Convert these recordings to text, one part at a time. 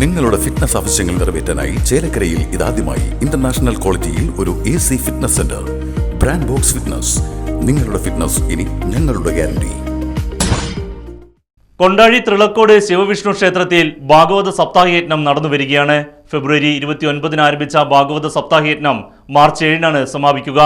നിങ്ങളുടെ ഫിറ്റ്നസ് ആവശ്യങ്ങൾ നിറവേറ്റാനായി ചേലക്കരയിൽ ഇതാദ്യമായി ഇന്റർനാഷണൽ ക്വാളിറ്റിയിൽ ഒരു A C fitness centre brand box fitness നിങ്ങളുടെ ഫിറ്റ്നസ് ഇനി ഞങ്ങളുടെ ഗ്യാരണ്ടി കൊണ്ടാഴി തൃളക്കോട് ശിവവിഷ്ണു ക്ഷേത്രത്തിൽ ഭാഗവത സപ്താഹയജ്ഞം നടന്നു വരികയാണ്. ഫെബ്രുവരി ഇരുപത്തി ഒൻപതിന് ആരംഭിച്ച ഭാഗവത സപ്താഹയജ്ഞം മാർച്ച് ഏഴിനാണ് സമാപിക്കുക.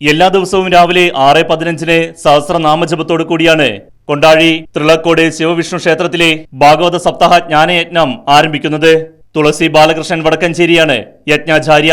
എല്ലാ ദിവസവും രാവിലെ ആറ് പതിനഞ്ചിന് സഹസ്രനാമജപത്തോടു കൂടിയാണ് കൊണ്ടാഴി തൃളക്കോട് ശിവവിഷ്ണു ക്ഷേത്രത്തിലെ ഭാഗവത സപ്താഹ ജ്ഞാനയജ്ഞം ആരംഭിക്കുന്നത്. തുളസി ബാലകൃഷ്ണൻ വടക്കഞ്ചേരിയാണ്. യജ്ഞാചാര്യ.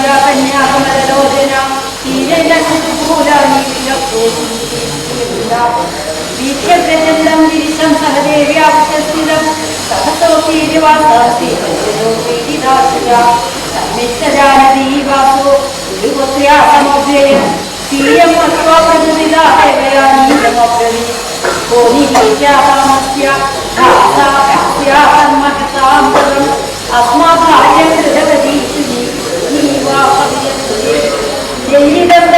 వీక్షप्रचण्डं गिरिशं सहदेव्याक्षस्थितं सहसोपीरिवासासि पञ्चदोपीरिदासुजा सम्यश्च जानति वासो गुरुपुत्र्या समव्ययं स्वीयं मत्वा पञ्चदिदा हैवयानीतमब्रवी कोनिकामस्य भासास्या कर्मकतां पुरम् अस्माभार्यं कृतगतीषु जीवा पवियं जयिदन्त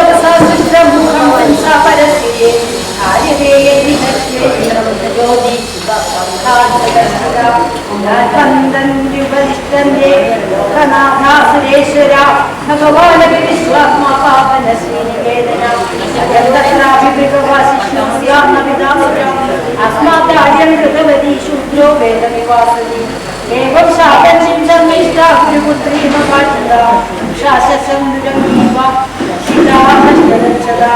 न्दन्युवलिष्टन्दे लोकनाथा सुरेश्वरा भगवानपि विश्वात्मा पापनश्रीनिवेदना तत्रापि कृतवती शूद्रो वेदनिवासति एवं शाकञ्चिं सन्निष्ठा गुरुपुत्रीमपाचिता शाससं दृढमेव दक्षिता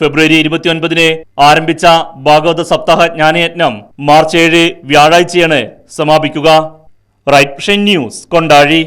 ഫെബ്രുവരി ഇരുപത്തിയൊൻപതിന് ആരംഭിച്ച ഭാഗവത സപ്താഹ ജ്ഞാനയജ്ഞം മാർച്ച് ഏഴ് വ്യാഴാഴ്ചയാണ് സമാപിക്കുക. Right news Kondazhi.